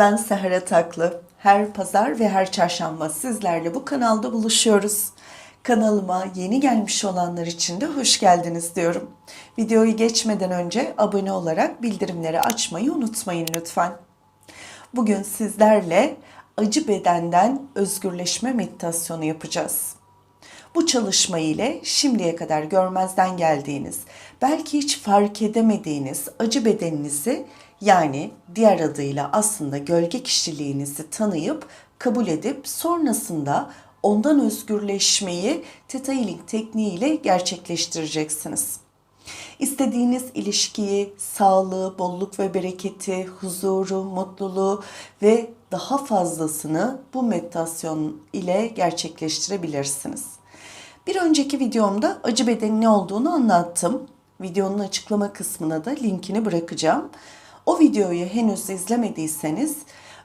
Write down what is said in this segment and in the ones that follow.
Ben Seher Ataklı. Her pazar ve her çarşamba sizlerle bu kanalda buluşuyoruz. Kanalıma yeni gelmiş olanlar için de hoş geldiniz diyorum. Videoyu geçmeden önce abone olarak bildirimleri açmayı unutmayın lütfen. Bugün sizlerle acı bedenden özgürleşme meditasyonu yapacağız. Bu çalışma ile şimdiye kadar görmezden geldiğiniz, belki hiç fark edemediğiniz acı bedeninizi yani diğer adıyla aslında gölge kişiliğinizi tanıyıp kabul edip sonrasında ondan özgürleşmeyi Theta Healing tekniğiyle gerçekleştireceksiniz. İstediğiniz ilişkiyi, sağlığı, bolluk ve bereketi, huzuru, mutluluğu ve daha fazlasını bu meditasyon ile gerçekleştirebilirsiniz. Bir önceki videomda acı bedenin ne olduğunu anlattım. Videonun açıklama kısmına da linkini bırakacağım. O videoyu henüz izlemediyseniz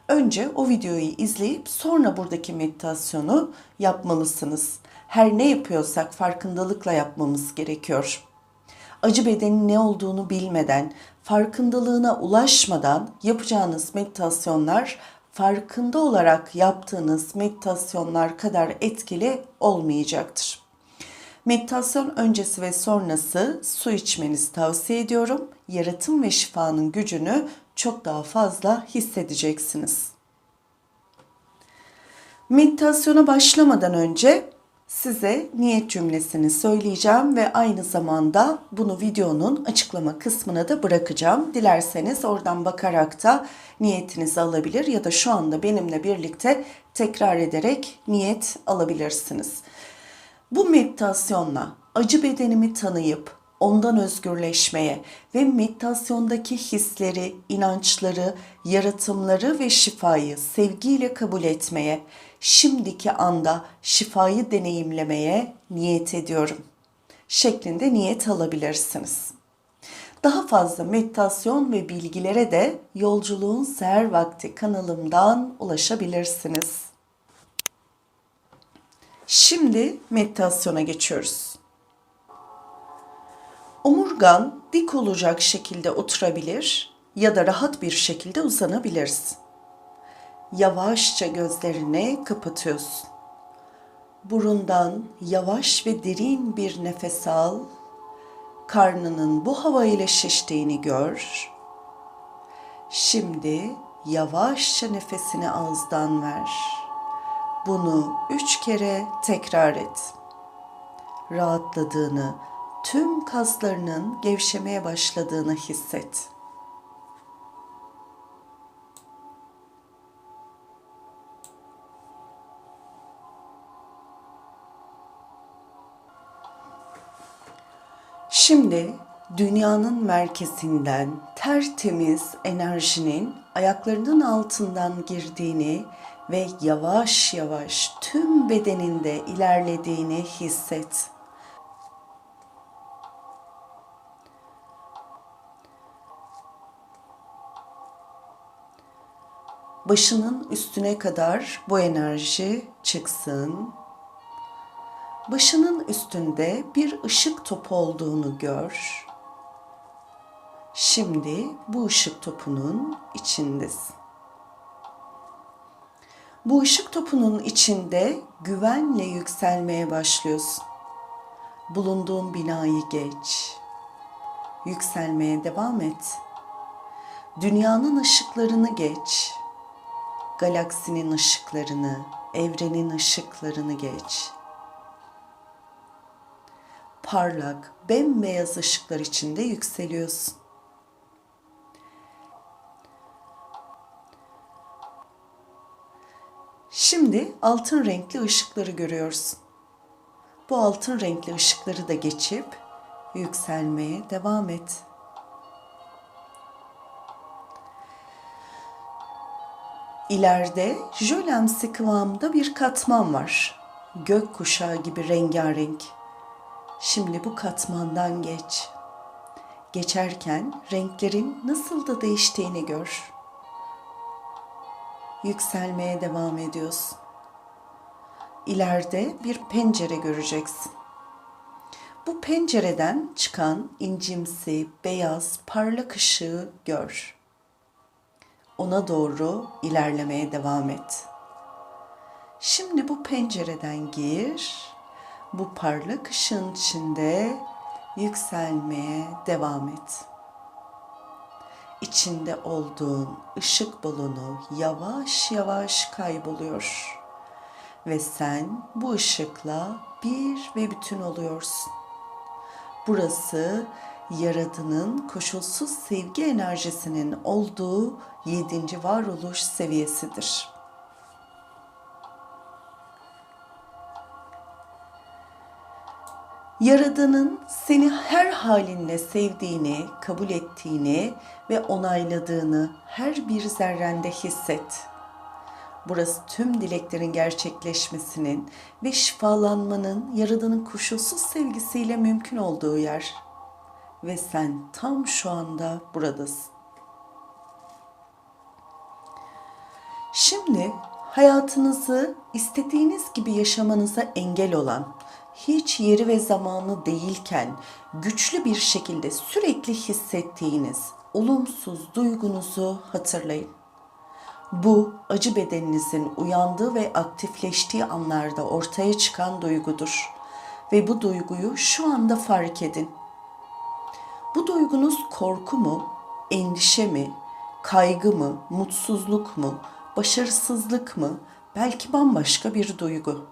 önce o videoyu izleyip sonra buradaki meditasyonu yapmalısınız. Her ne yapıyorsak farkındalıkla yapmamız gerekiyor. Acı bedenin ne olduğunu bilmeden, farkındalığına ulaşmadan yapacağınız meditasyonlar farkında olarak yaptığınız meditasyonlar kadar etkili olmayacaktır. Meditasyon öncesi ve sonrası su içmenizi tavsiye ediyorum. Yaratım ve şifanın gücünü çok daha fazla hissedeceksiniz. Meditasyona başlamadan önce size niyet cümlesini söyleyeceğim ve aynı zamanda bunu videonun açıklama kısmına da bırakacağım. Dilerseniz oradan bakarak da niyetinizi alabilir ya da şu anda benimle birlikte tekrar ederek niyet alabilirsiniz. Bu meditasyonla acı bedenimi tanıyıp ondan özgürleşmeye ve meditasyondaki hisleri, inançları, yaratımları ve şifayı sevgiyle kabul etmeye, şimdiki anda şifayı deneyimlemeye niyet ediyorum. Şeklinde niyet alabilirsiniz. Daha fazla meditasyon ve bilgilere de Yolculuğun Seher Vakti kanalımdan ulaşabilirsiniz. Şimdi meditasyona geçiyoruz. Omurgan dik olacak şekilde oturabilir ya da rahat bir şekilde uzanabilirsin. Yavaşça gözlerini kapatıyorsun. Burundan yavaş ve derin bir nefes al. Karnının bu hava ile şiştiğini gör. Şimdi yavaşça nefesini ağızdan ver. Bunu üç kere tekrar et. Rahatladığını, tüm kaslarının gevşemeye başladığını hisset. Şimdi dünyanın merkezinden tertemiz enerjinin ayaklarının altından girdiğini ve yavaş yavaş tüm bedeninde ilerlediğini hisset. Başının üstüne kadar bu enerji çıksın. Başının üstünde bir ışık topu olduğunu gör. Şimdi bu ışık topunun içindesin. Bu ışık topunun içinde güvenle yükselmeye başlıyorsun. Bulunduğun binayı geç. Yükselmeye devam et. Dünyanın ışıklarını geç. Galaksinin ışıklarını, evrenin ışıklarını geç. Parlak, bembeyaz ışıklar içinde yükseliyorsun. Altın renkli ışıkları görüyorsun. Bu altın renkli ışıkları da geçip yükselmeye devam et. İleride jölemsi kıvamda bir katman var. Gök kuşağı gibi rengarenk. Şimdi bu katmandan geç. Geçerken renklerin nasıl da değiştiğini gör yükselmeye devam ediyorsun. İleride bir pencere göreceksin. Bu pencereden çıkan incimsi, beyaz, parlak ışığı gör. ona doğru ilerlemeye devam et. Şimdi bu pencereden gir. Bu parlak ışığın içinde yükselmeye devam et. İçinde olduğun ışık balonu yavaş yavaş kayboluyor. Ve sen bu ışıkla bir ve bütün oluyorsun. Burası Yaradan'ın koşulsuz sevgi enerjisinin olduğu yedinci varoluş seviyesidir. Yaradan'ın seni her halinle sevdiğini, kabul ettiğini ve onayladığını her bir zerrende hisset. Burası tüm dileklerin gerçekleşmesinin ve şifalanmanın Yaradan'ın koşulsuz sevgisiyle mümkün olduğu yer. Ve sen tam şu anda buradasın. Şimdi hayatınızı istediğiniz gibi yaşamanıza engel olan, hiç yeri ve zamanı değilken güçlü bir şekilde sürekli hissettiğiniz olumsuz duygunuzu hatırlayın. Bu acı bedeninizin uyandığı ve aktifleştiği anlarda ortaya çıkan duygudur. Ve bu duyguyu şu anda fark edin. Bu duygunuz korku mu, endişe mi, kaygı mı, mutsuzluk mu, başarısızlık mı, belki bambaşka bir duygu.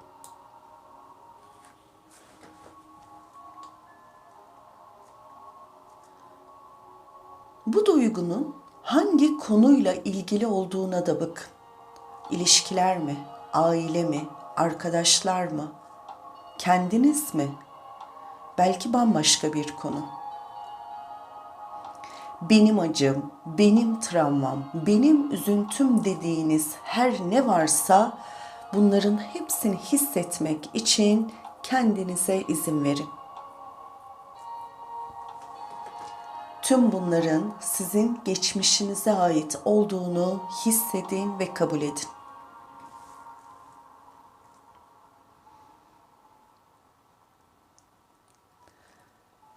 Bu duygunun hangi konuyla ilgili olduğuna da bakın. İlişkiler mi, aile mi, arkadaşlar mı, kendiniz mi? Belki bambaşka bir konu. Benim acım, benim travmam, benim üzüntüm dediğiniz her ne varsa bunların hepsini hissetmek için kendinize izin verin. Tüm bunların sizin geçmişinize ait olduğunu hissedin ve kabul edin.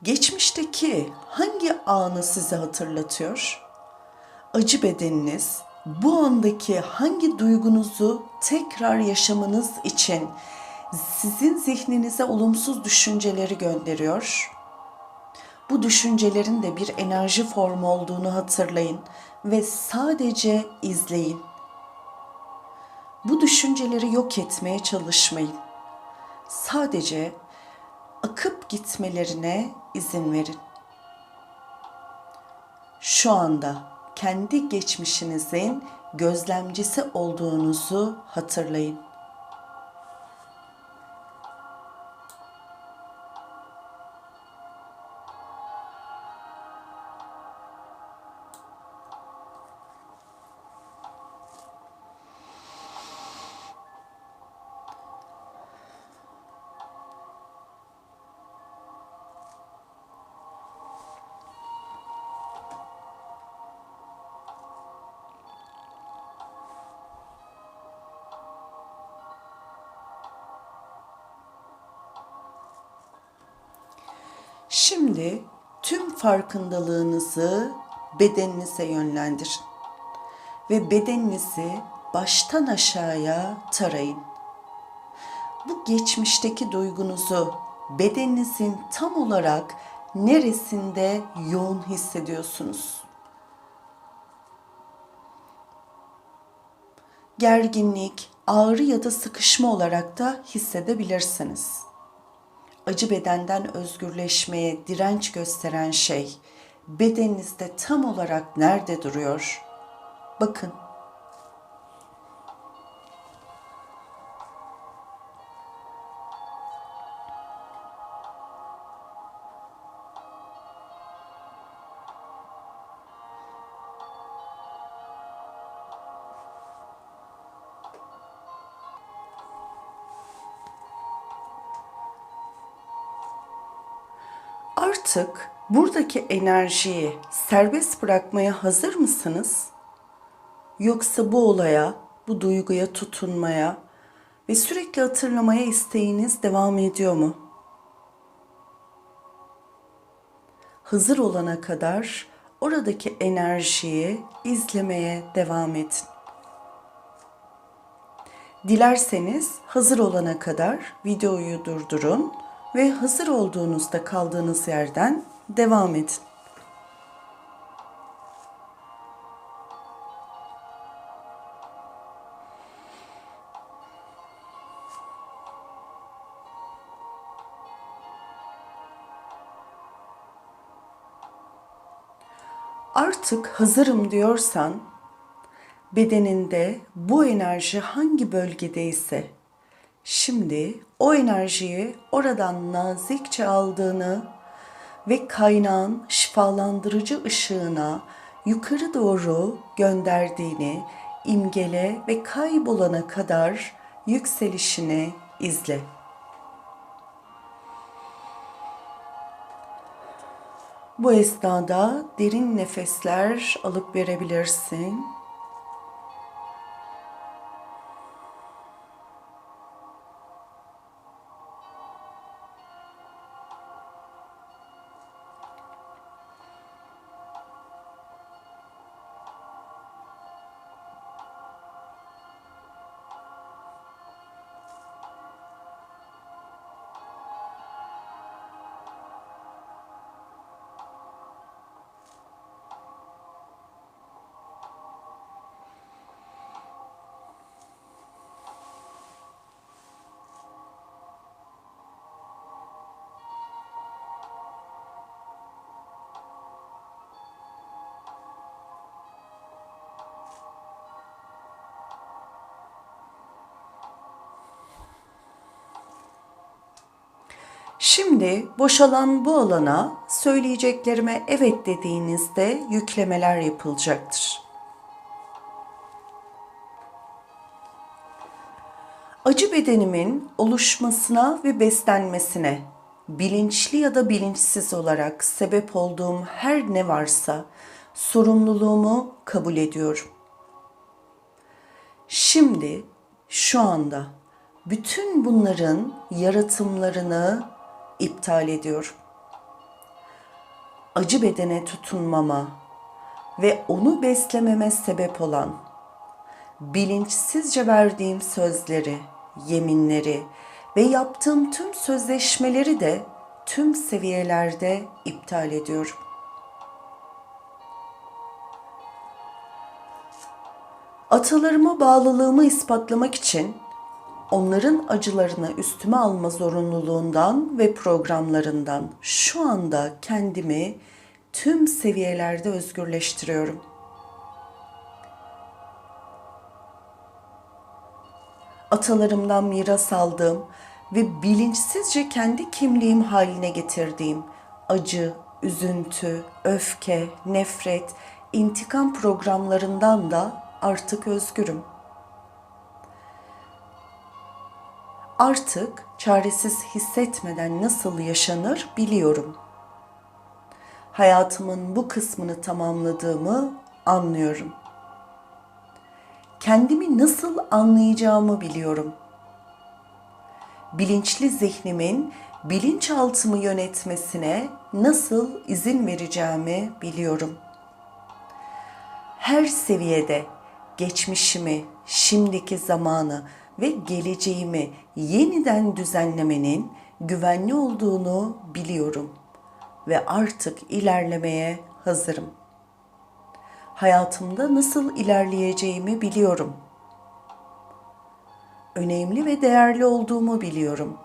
Geçmişteki hangi anı size hatırlatıyor? Acı bedeniniz bu andaki hangi duygunuzu tekrar yaşamanız için sizin zihninize olumsuz düşünceleri gönderiyor? Bu düşüncelerin de bir enerji formu olduğunu hatırlayın ve sadece izleyin. Bu düşünceleri yok etmeye çalışmayın. Sadece akıp gitmelerine izin verin. Şu anda kendi geçmişinizin gözlemcisi olduğunuzu hatırlayın. Şimdi tüm farkındalığınızı bedeninize yönlendirin ve bedeninizi baştan aşağıya tarayın. Bu geçmişteki duygunuzu bedeninizin tam olarak neresinde yoğun hissediyorsunuz? Gerginlik, ağrı ya da sıkışma olarak da hissedebilirsiniz acı bedenden özgürleşmeye direnç gösteren şey bedeninizde tam olarak nerede duruyor? Bakın. Artık buradaki enerjiyi serbest bırakmaya hazır mısınız? Yoksa bu olaya, bu duyguya tutunmaya ve sürekli hatırlamaya isteğiniz devam ediyor mu? Hazır olana kadar oradaki enerjiyi izlemeye devam edin. Dilerseniz hazır olana kadar videoyu durdurun ve hazır olduğunuzda kaldığınız yerden devam edin. Artık hazırım diyorsan bedeninde bu enerji hangi bölgedeyse şimdi o enerjiyi oradan nazikçe aldığını ve kaynağın şifalandırıcı ışığına yukarı doğru gönderdiğini imgele ve kaybolana kadar yükselişini izle. Bu esnada derin nefesler alıp verebilirsin. Şimdi boşalan bu alana söyleyeceklerime evet dediğinizde yüklemeler yapılacaktır. Acı bedenimin oluşmasına ve beslenmesine bilinçli ya da bilinçsiz olarak sebep olduğum her ne varsa sorumluluğumu kabul ediyorum. Şimdi şu anda bütün bunların yaratımlarını iptal ediyorum. Acı bedene tutunmama ve onu beslememe sebep olan bilinçsizce verdiğim sözleri, yeminleri ve yaptığım tüm sözleşmeleri de tüm seviyelerde iptal ediyorum. Atalarıma bağlılığımı ispatlamak için onların acılarını üstüme alma zorunluluğundan ve programlarından şu anda kendimi tüm seviyelerde özgürleştiriyorum. Atalarımdan miras aldığım ve bilinçsizce kendi kimliğim haline getirdiğim acı, üzüntü, öfke, nefret, intikam programlarından da artık özgürüm.'' Artık çaresiz hissetmeden nasıl yaşanır biliyorum. Hayatımın bu kısmını tamamladığımı anlıyorum. Kendimi nasıl anlayacağımı biliyorum. Bilinçli zihnimin bilinçaltımı yönetmesine nasıl izin vereceğimi biliyorum. Her seviyede geçmişimi, şimdiki zamanı ve geleceğimi yeniden düzenlemenin güvenli olduğunu biliyorum ve artık ilerlemeye hazırım. Hayatımda nasıl ilerleyeceğimi biliyorum. Önemli ve değerli olduğumu biliyorum.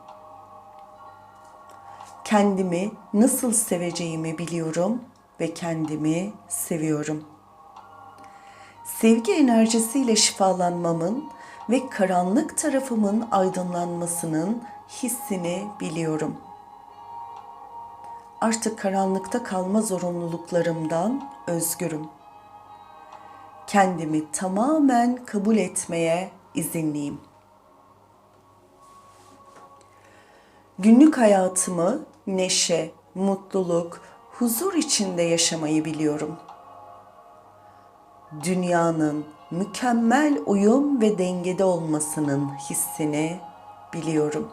Kendimi nasıl seveceğimi biliyorum ve kendimi seviyorum. Sevgi enerjisiyle şifalanmamın ve karanlık tarafımın aydınlanmasının hissini biliyorum. Artık karanlıkta kalma zorunluluklarımdan özgürüm. Kendimi tamamen kabul etmeye izinliyim. Günlük hayatımı neşe, mutluluk, huzur içinde yaşamayı biliyorum. Dünyanın mükemmel uyum ve dengede olmasının hissini biliyorum.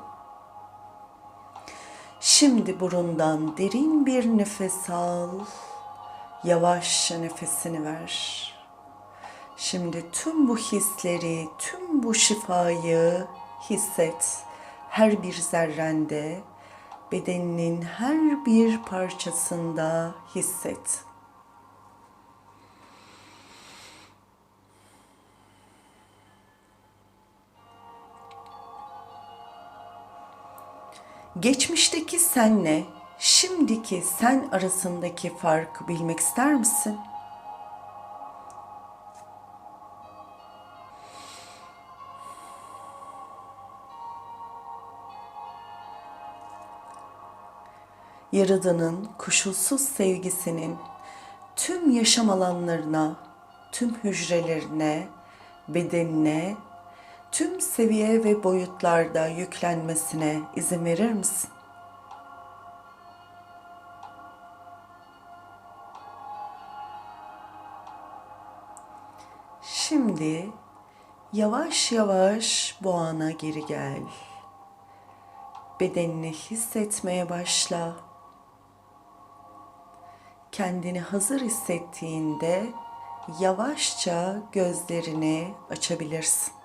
Şimdi burundan derin bir nefes al Yavaşça nefesini ver. Şimdi tüm bu hisleri, tüm bu şifayı hisset. Her bir zerrende, bedeninin her bir parçasında hisset. Geçmişteki senle şimdiki sen arasındaki farkı bilmek ister misin? Yaradan'ın koşulsuz sevgisinin tüm yaşam alanlarına, tüm hücrelerine, bedenine, tüm seviye ve boyutlarda yüklenmesine izin verir misin? Şimdi yavaş yavaş bu ana geri gel. Bedenini hissetmeye başla. Kendini hazır hissettiğinde yavaşça gözlerini açabilirsin.